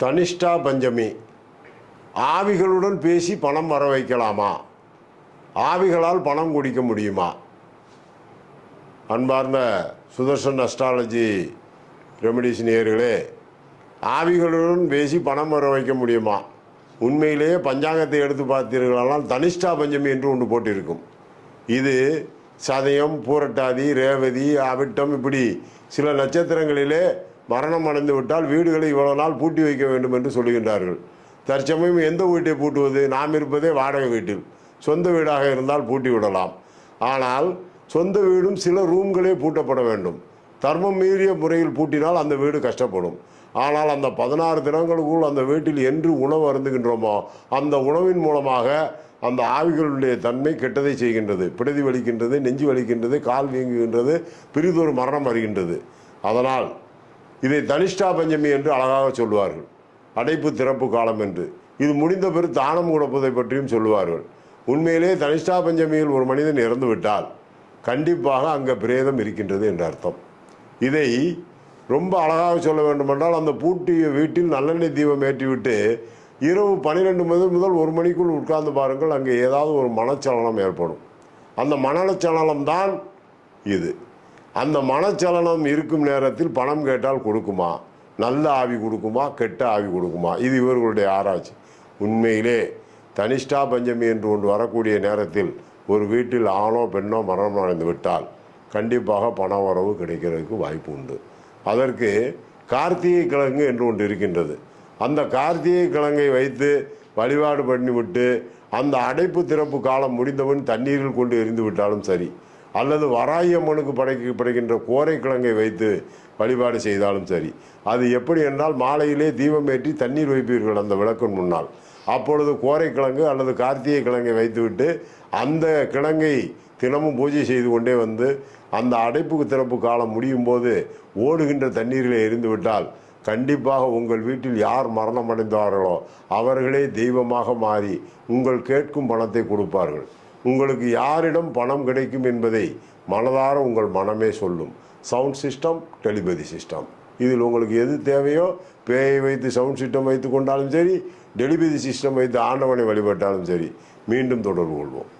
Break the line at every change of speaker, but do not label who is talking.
தனிஷ்டா பஞ்சமி. ஆவிகளுடன் பேசி பணம் வர வைக்கலாமா? ஆவிகளால் பணம் குடிக்க முடியுமா? அன்பார்ந்த சுதர்ஷன் அஸ்ட்ராலஜி ரெமடிஸ் நேயர்களே ஆவிகளுடன் பேசி பணம் வர வைக்க முடியுமா? உண்மையிலேயே பஞ்சாங்கத்தை எடுத்து பார்த்தீர்களானால் தனிஷ்டா பஞ்சமி என்று ஒன்று போட்டிருக்கும். இது சதயம் பூரட்டாதி ரேவதி அவிட்டம் இப்படி சில நட்சத்திரங்களிலே மரணம் அடைந்து விட்டால் வீடுகளை இவ்வளவு நாள் பூட்டி வைக்க வேண்டும் என்று சொல்லுகின்றார்கள். தற்சமயம் எந்த வீட்டை பூட்டுவது? நாம் இருப்பதே வாடகை வீட்டில். சொந்த வீடாக இருந்தால் பூட்டி விடலாம். ஆனால் சொந்த வீடும் சில ரூம்களே பூட்டப்பட வேண்டும். தர்மம் மீறிய முறையில் பூட்டினால் அந்த வீடு கஷ்டப்படும். ஆனால் அந்த பதினாறு தினங்களுக்குள் அந்த வீட்டில் என்று உணவு அருந்துகின்றோமோ அந்த உணவின் மூலமாக அந்த ஆவிகளுடைய தன்மை கெட்டதை செய்கின்றது. பிடதி வலிக்கின்றது நெஞ்சு வலிக்கின்றது கால் வீங்குகின்றது பிரிதொரு மரணம் வருகின்றது. அதனால் இதை தனிஷ்டா பஞ்சமி என்று அழகாக சொல்வார்கள் அடைப்பு திறப்பு காலம் என்று. இது முடிந்த பிறகு தானம் கொடுப்பதை பற்றியும் சொல்லுவார்கள். உண்மையிலே தனிஷ்டா பஞ்சமியில் ஒரு மனிதன் இறந்து விட்டால் கண்டிப்பாக அங்கே பிரேதம் இருக்கின்றது என்று அர்த்தம். இதை ரொம்ப அழகாக சொல்ல வேண்டுமென்றால் அந்த பூட்டிய வீட்டில் நல்லெண்ணெய் தீபம் ஏற்றிவிட்டு இரவு பன்னிரெண்டு முதல் முதல் ஒரு மணிக்குள் உட்கார்ந்து பாருங்கள் அங்கே ஏதாவது ஒரு மனச்சலனம் ஏற்படும். அந்த மனச்சலனம் தான் இது. அந்த மனச்சலனம் இருக்கும் நேரத்தில் பணம் கேட்டால் கொடுக்குமா? நல்ல ஆவி கொடுக்குமா? கெட்ட ஆவி கொடுக்குமா? இது இவர்களுடைய ஆராய்ச்சி. உண்மையிலே தனிஷ்டா பஞ்சமி என்று ஒன்று வரக்கூடிய நேரத்தில் ஒரு வீட்டில் ஆணோ பெண்ணோ மரணம் அடைந்து விட்டால் கண்டிப்பாக பண வரவு கிடைக்கிறதுக்கு வாய்ப்பு உண்டு. அதற்கு கார்த்திகை கிழங்கு என்று ஒன்று இருக்கின்றது. அந்த கார்த்திகை கிழங்கை வைத்து வழிபாடு பண்ணிவிட்டு அந்த அடைப்பு திறப்பு காலம் முடிந்தவன் தண்ணீரில் கொண்டு எரிந்து விட்டாலும் சரி. அல்லது வராயம்மனுக்கு படைக்கப்படுகின்ற படைக்கின்ற கோரை கிழங்கை வைத்து வழிபாடு செய்தாலும் சரி. அது எப்படி என்றால் மாலையிலே தீபம் ஏற்றி தண்ணீர் வைப்பீர்கள் அந்த விளக்கின் முன்னால். அப்பொழுது கோரை கிழங்கு அல்லது கார்த்திகை கிழங்கை வைத்துவிட்டு அந்த கிழங்கை தினமும் பூஜை செய்து கொண்டே வந்து அந்த அடைப்புக்கு திறப்பு காலம் முடியும் போது ஓடுகின்ற தண்ணீரில் எரிந்துவிட்டால் கண்டிப்பாக உங்கள் வீட்டில் யார் மரணம் அடைந்தார்களோ அவர்களே தெய்வமாக மாறி உங்கள் கேட்கும் பணத்தை கொடுப்பார்கள். உங்களுக்கு யாரிடம் பணம் கிடைக்கும் என்பதை மனதார உங்கள் மனமே சொல்லும். சவுண்ட் சிஸ்டம் டெலிபதி சிஸ்டம் இதில் உங்களுக்கு எது தேவையோ பேயை வைத்து சவுண்ட் சிஸ்டம் வைத்து கொண்டாலும் சரி டெலிபதி சிஸ்டம் வைத்து ஆண்டவனை வழிபட்டாலும் சரி மீண்டும் தொடர்பு கொள்வோம்.